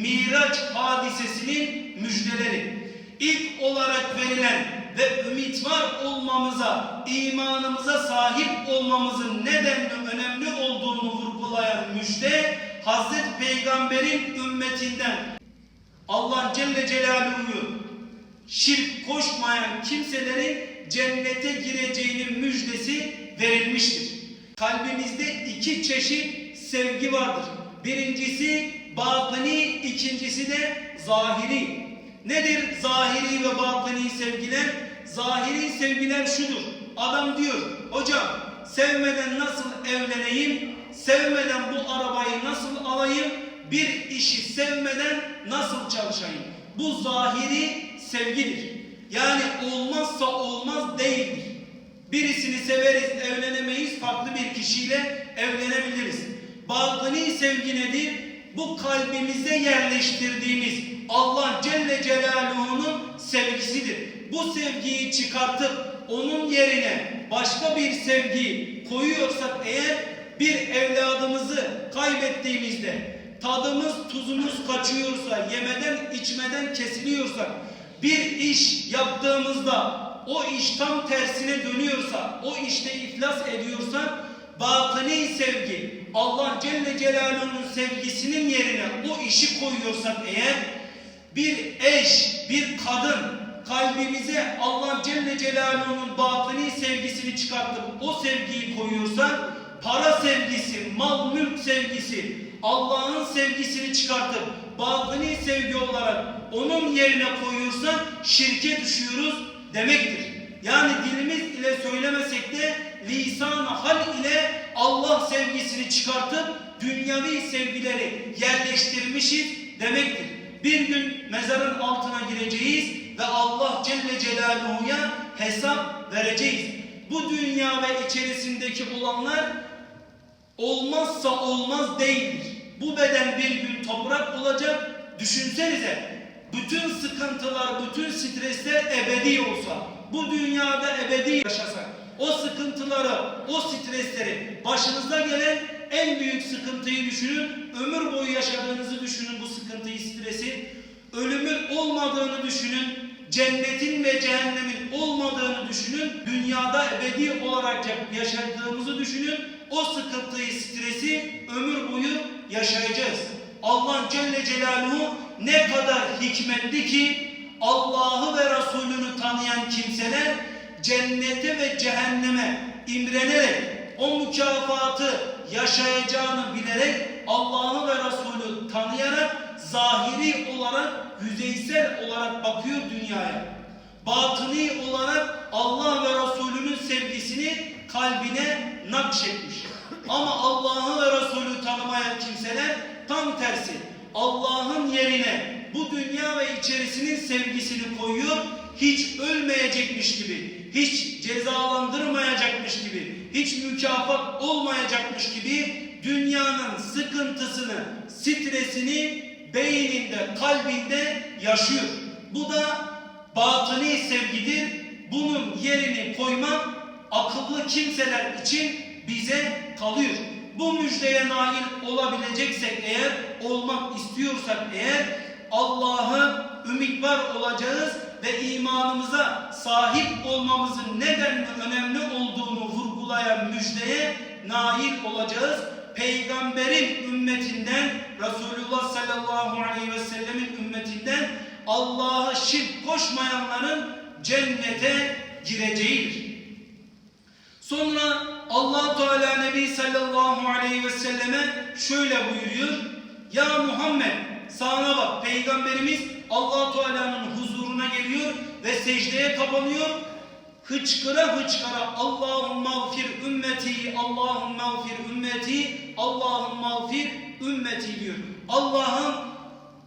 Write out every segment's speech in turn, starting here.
Miraç hadisesinin müjdeleri. İlk olarak verilen ve ümit var olmamıza, imanımıza sahip olmamızın neden önemli olduğunu vurgulayan müjde Hazreti Peygamber'in ümmetinden Allah Celle Celaluhu şirk koşmayan kimselerin cennete gireceğinin müjdesi verilmiştir. Kalbimizde iki çeşit sevgi vardır. Birincisi batini, ikincisi de zahiri. Nedir zahiri ve batini sevgiler? Zahiri sevgiler şudur. Adam diyor, hocam sevmeden nasıl evleneyim, sevmeden bu arabayı nasıl alayım, bir işi sevmeden nasıl çalışayım? Bu zahiri sevgidir. Yani olmazsa olmaz değildir. Birisini severiz, evlenemeyiz, farklı bir kişiyle evlenebiliriz. Batini sevgi nedir? Bu kalbimize yerleştirdiğimiz Allah Celle Celaluhu'nun sevgisidir. Bu sevgiyi çıkartıp onun yerine başka bir sevgi koyuyorsak eğer bir evladımızı kaybettiğimizde tadımız tuzumuz kaçıyorsa, yemeden içmeden kesiliyorsak, bir iş yaptığımızda o iş tam tersine dönüyorsa, o işte iflas ediyorsak, batini sevgi, Allah Celle Celaluhu'nun sevgisinin yerine o işi koyuyorsak eğer, bir eş, bir kadın kalbimize Allah Celle Celaluhu'nun batini sevgisini çıkartıp o sevgiyi koyuyorsak, para sevgisi, mal mülk sevgisi, Allah'ın sevgisini çıkartıp batini sevgi olarak onun yerine koyuyorsak şirke düşüyoruz demektir. Yani dilimiz ile söylemesek de Allah sevgisini çıkartıp dünyavi sevgileri yerleştirmişiz demektir. Bir gün mezarın altına gireceğiz ve Allah Celle Celaluhu'ya hesap vereceğiz. Bu dünya ve içerisindeki olanlar olmazsa olmaz değildir. Bu beden bir gün toprak olacak. Düşünsenize bütün sıkıntılar, bütün stresler ebedi olsa, bu dünyada ebedi yaşasak, o sıkıntıları, o stresleri, başınıza gelen en büyük sıkıntıyı düşünün, ömür boyu yaşadığınızı düşünün bu sıkıntıyı, stresi, ölümün olmadığını düşünün, cennetin ve cehennemin olmadığını düşünün, dünyada ebedi olarak yaşadığımızı düşünün, o sıkıntıyı, stresi ömür boyu yaşayacağız. Allah Celle Celaluhu ne kadar hikmetli ki Allah'ı ve Resulünü tanıyan kimseler cennete ve cehenneme imrenerek o mükafatı yaşayacağını bilerek Allah'ı ve Resulü tanıyarak zahiri olarak yüzeysel olarak bakıyor dünyaya. Batıni olarak Allah ve Resulünün sevgisini kalbine nakşetmiş. Ama Allah'ı ve Resulü tanımayan kimseler tam tersi. Allah'ın yerine bu dünya ve içerisinin sevgisini koyuyor. Hiç ölmeyecekmiş gibi, hiç cezalandırmayacakmış gibi, hiç mükafat olmayacakmış gibi dünyanın sıkıntısını, stresini beyninde, kalbinde yaşıyor. Bu da batıni sevgidir. Bunun yerini koymak akıllı kimseler için bize kalıyor. Bu müjdeye nail olabileceksek eğer, olmak istiyorsak eğer Allah'ı ümit olacağız ve imanımıza sahip olmamızın neden önemli olduğunu vurgulayan müjdeye nail olacağız. Peygamberin ümmetinden, Resulullah sallallahu aleyhi ve sellemin ümmetinden Allah'a şirk koşmayanların cennete gireceğidir. Sonra allah Teala Nebi sallallahu aleyhi ve selleme şöyle buyuruyor. Ya Muhammed sana bak peygamberimiz allah Teala'nın huzuruna geliyor ve secdeye kapanıyor. Hıçkıra hıçkıra Allahümme mağfir ümmeti, Allahümme mağfir ümmeti, Allahümme mağfir ümmeti diyor. Allah'ım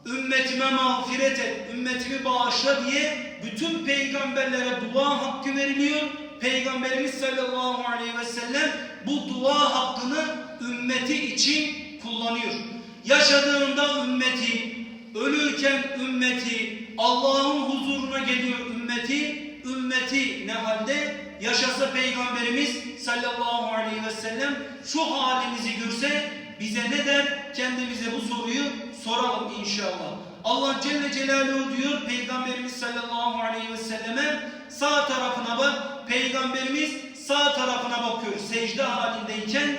ümmetime mağfiret et, ümmetimi bağışla diye bütün peygamberlere dua hakkı veriliyor. Peygamberimiz sallallahu aleyhi ve sellem bu dua hakkını ümmeti için kullanıyor. Yaşadığında ümmeti, ölürken ümmeti, Allah'ın huzuruna geliyor ümmeti, ümmeti ne halde? Yaşasa Peygamberimiz sallallahu aleyhi ve sellem şu halimizi görse bize ne der? Kendimize bu soruyu soralım inşallah. Allah Celle Celaluhu diyor Peygamberimiz sallallahu aleyhi ve selleme sağ tarafına bak. Peygamberimiz sağ tarafına bakıyor secde halindeyken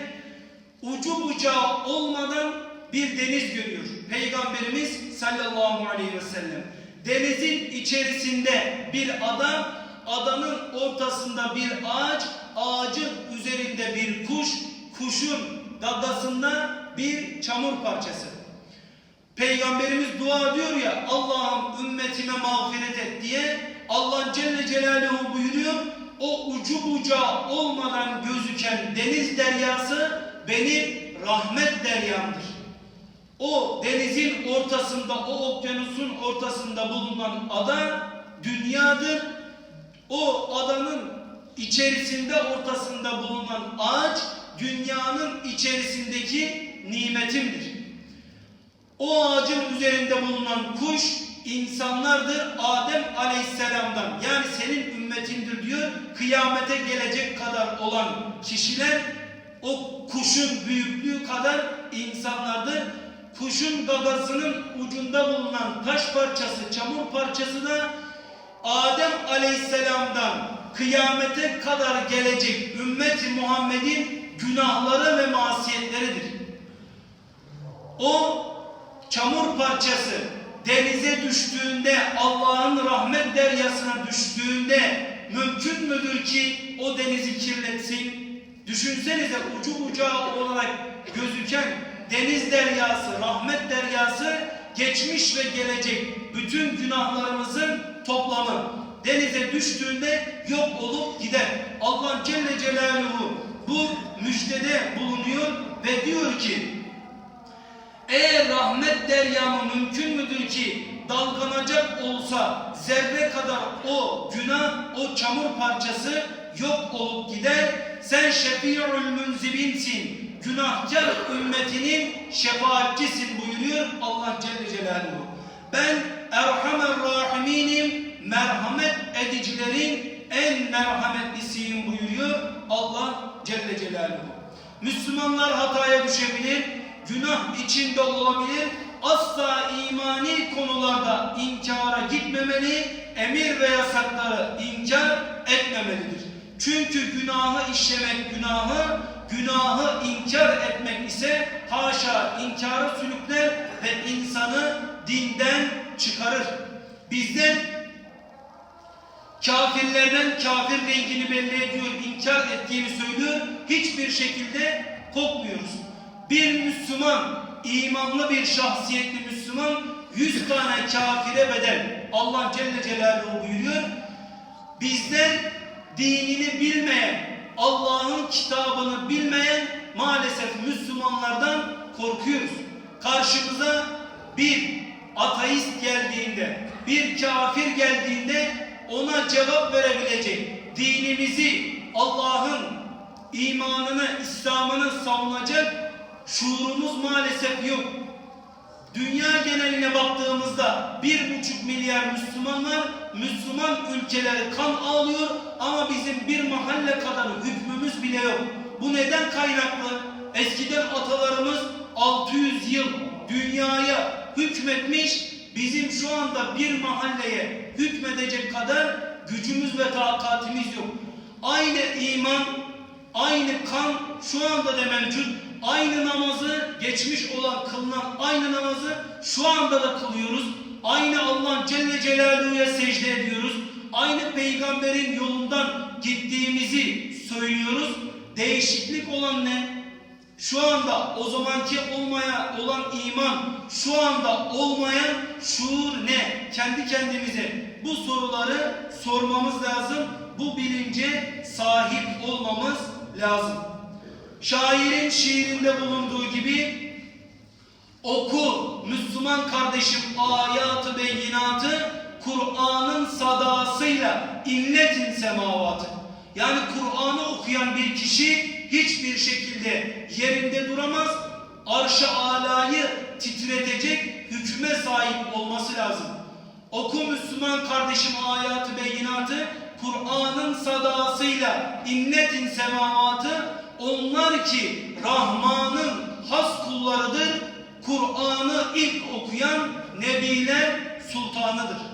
ucu bucağı olmadan bir deniz görüyor. Peygamberimiz sallallahu aleyhi ve sellem. Denizin içerisinde bir adam, adanın ortasında bir ağaç, ağacın üzerinde bir kuş, kuşun gagasında bir çamur parçası. Peygamberimiz dua diyor ya Allah'ım ümmetime mağfiret et diye Allah Celle Celaluhu buyuruyor o ucu bucağı olmadan gözüken deniz deryası benim rahmet deryamdır. O denizin ortasında, o okyanusun ortasında bulunan ada dünyadır. O adanın içerisinde ortasında bulunan ağaç dünyanın içerisindeki nimetimdir. O ağacın üzerinde bulunan kuş insanlardır Adem Aleyhisselam'dan. Yani senin ümmetindir diyor. Kıyamete gelecek kadar olan kişiler o kuşun büyüklüğü kadar insanlardır. Kuşun gagasının ucunda bulunan taş parçası, çamur parçası da Adem Aleyhisselam'dan kıyamete kadar gelecek ümmeti Muhammed'in günahları ve masiyetleridir. O çamur parçası denize düştüğünde Allah'ın rahmet deryasına düştüğünde mümkün müdür ki o denizi kirletsin? Düşünsenize ucu bucağı olarak gözüken deniz deryası, rahmet deryası geçmiş ve gelecek bütün günahlarımızın toplamı denize düştüğünde yok olup gider. Allah Celle Celaluhu bu müjdede bulunuyor ve diyor ki eğer rahmet deryamı mümkün müdür ki dalganacak olsa zerre kadar o günah, o çamur parçası yok olup gider. Sen şefi'ül münzibinsin. Günahkar ümmetinin şefaatçisin buyuruyor Allah Celle Celaluhu. Ben Erhamer Rahiminim, merhamet edicilerin en merhametlisiyim buyuruyor Allah Celle Celaluhu. Müslümanlar hataya düşebilir, günah içinde olabilir, asla imani konularda inkara gitmemeli, emir ve yasakları inkar etmemelidir. Çünkü günahı işlemek günahı, günahı inkar etmek ise haşa inkara sürükler ve insanı dinden çıkarır. Bizden kafirlerden kafir rengini belli ediyor, inkar ettiğini söylüyor. Hiçbir şekilde kokmuyoruz. Bir Müslüman, imanlı bir şahsiyetli Müslüman yüz tane kafire bedel. Allah Celle Celaluhu buyuruyor. Bizden dinini bilmeyen, Allah'ın kitabını bilmeyen maalesef Müslümanlardan korkuyoruz. Karşımıza bir ateist geldiğinde, bir kafir geldiğinde ona cevap verebilecek, dinimizi, Allah'ın imanını, İslam'ını savunacak şuurumuz maalesef yok. Dünya geneline baktığımızda bir buçuk milyar Müslüman var. Müslüman ülkeleri kan ağlıyor ama bizim bir mahalle kadar hükmümüz bile yok. Bu neden kaynaklı? Eskiden atalarımız 600 yıl dünyaya hükmetmiş. Bizim şu anda bir mahalleye hükmedecek kadar gücümüz ve takatimiz yok. Aynı iman, aynı kan şu anda da mevcut. Aynı namazı geçmiş olan kılınan aynı namazı şu anda da kılıyoruz. Aynı Allah Celle Celaluhu'ya secde ediyoruz. Aynı peygamberin yolundan gittiğimizi söylüyoruz. Değişiklik olan ne? Şu anda o zamanki olmaya olan iman, şu anda olmayan şuur ne? Kendi kendimize bu soruları sormamız lazım. Bu bilince sahip olmamız lazım. Şairin şiirinde bulunduğu gibi oku Müslüman kardeşim ayatı beyinatı Kur'an'ın sadasıyla inletin semavatı. Yani Kur'an'ı okuyan bir kişi hiçbir şekilde yerinde duramaz. Arş-ı alayı titretecek hükme sahip olması lazım. Oku Müslüman kardeşim ayatı beyinatı Kur'an'ın sadasıyla inletin semavatı onlar ki Rahman'ın has kullarıdır. Kur'an'ı ilk okuyan Nebiler Sultanıdır.